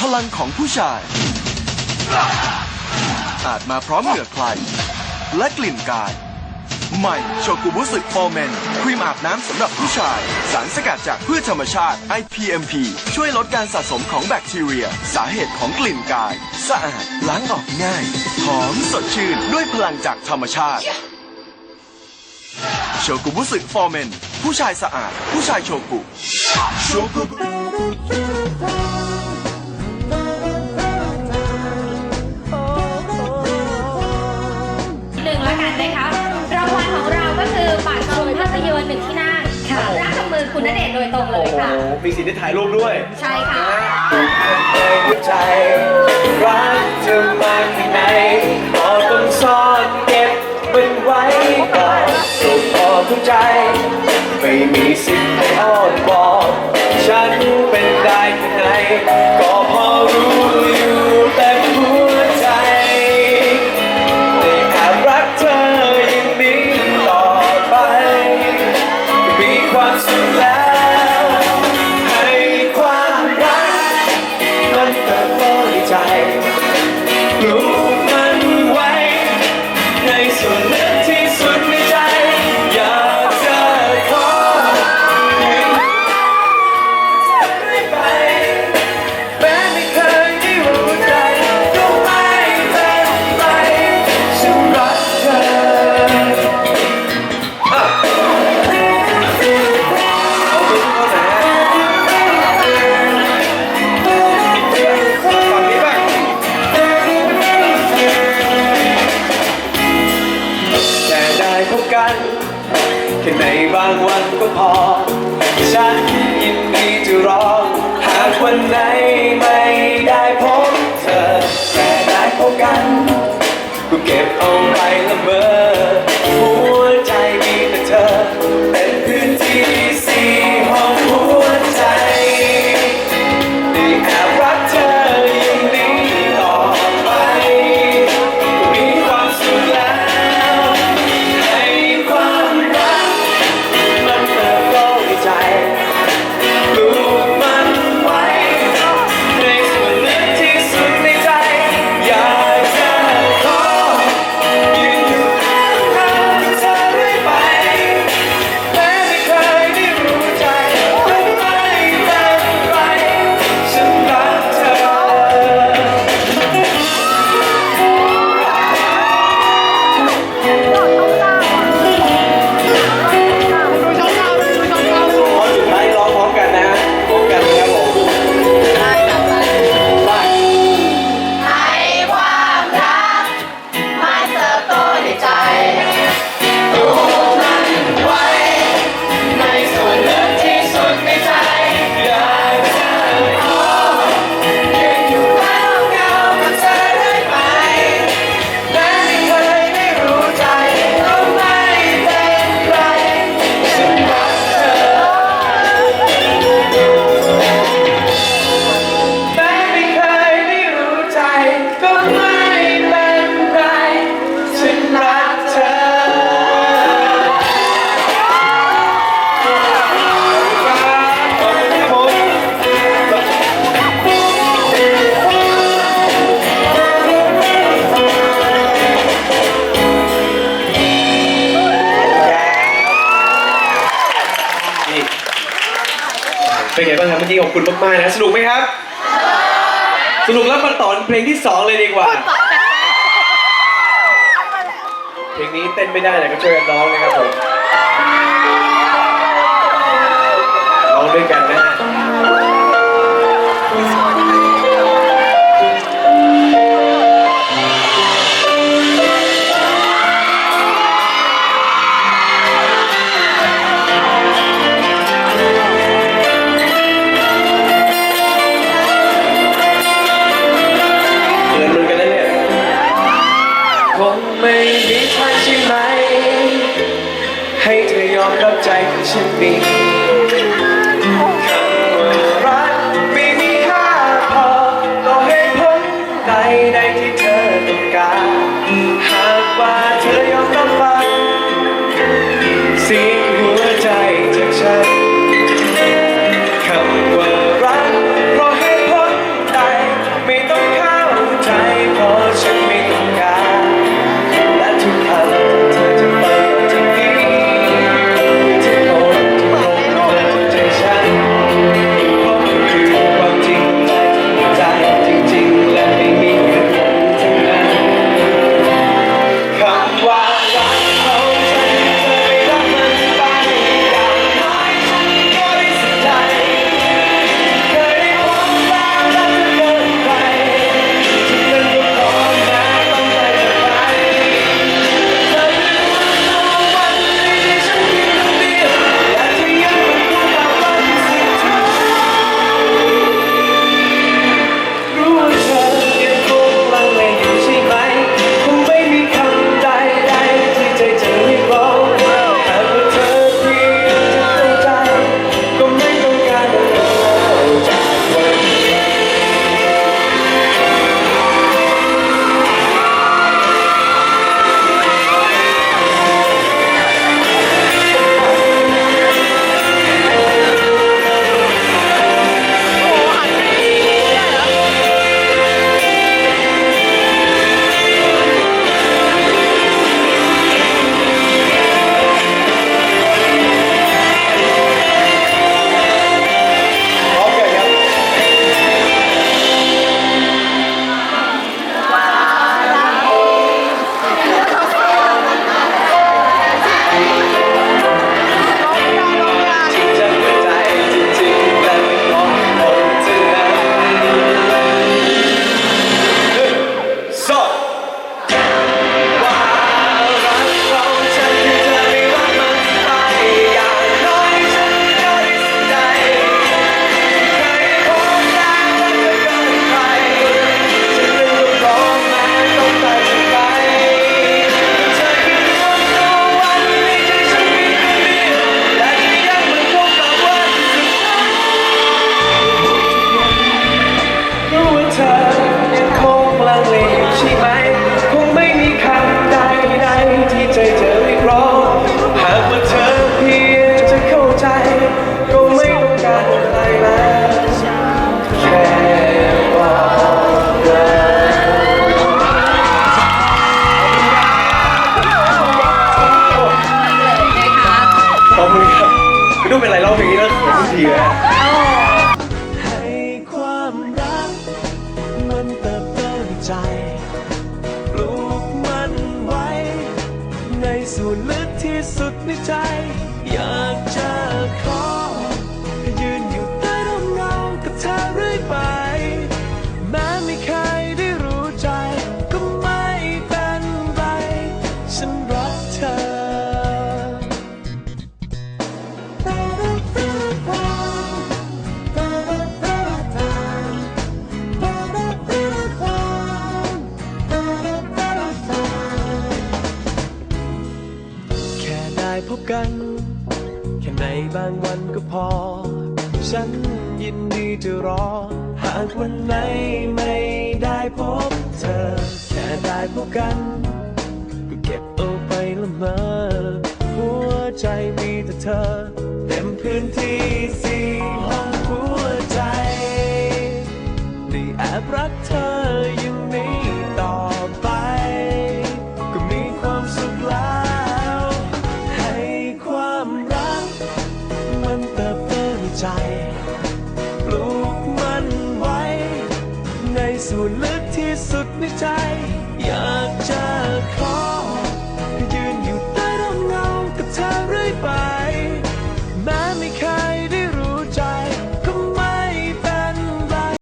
พลังของผู้ชาย อาจมาพร้อมเหงื่อใคร และกลิ่นกาย ใหม่โชกุบุสึโฟเมน ครีมอาบน้ำสำหรับผู้ชาย สารสกัดจากพืชธรรมชาติ IPMP ช่วยลดการสะสมของแบคทีเรีย สาเหตุของกลิ่นกาย สะอาดล้างออกง่าย หอมสดชื่นด้วยพลังจากธรรมชาติโชกุบุสึฟอร์เมน ผู้ชายสะอาด ผู้ชายโชกุโชกุ มีสิทธิ์ได้ถ่ายรูปด้วยใช่ค่ะหัวใจรักเธอมากที่ไหนก็ต้องซ่อนเก็บมันไว้ก่อนสุขพอทุกใจ ไม่มีสิทธิ์ให้อ้อนวอน ไหนไม่ได้พบเธอแต่ได้พบกันก็เก็บเอาไว้ละเมอ ขอบคุณมากๆนะสนุกไหมครับ สนุกแล้วมาต่อเพลงที่สองเลยดีกว่า เพลงนี้เต้นไม่ได้แต่ก็ช่วยกันร้องนะครับผมร้องด้วยกันนะ ฉันมีคำว่ารักไม่มีค่าพอต่อให้ผลใดใดที่เธอต้องการ หากว่าเธอยอมรับฟังสิ่งหัวใจจากฉัน ปลูกมันไว้ ในส่วนลึกที่สุดในใจ อยากจะ ได้พบกันแค่ในบางวันก็พอ ฉันยินดีจะรอ หากวันไหนไม่ได้พบเธอ แค่ได้พบกัน ก็เก็บเอาไปละเมอหัวใจมีแต่เธอ เต็มพื้นที่สี่ห้องหัวใจได้แอบรักเธอ ใ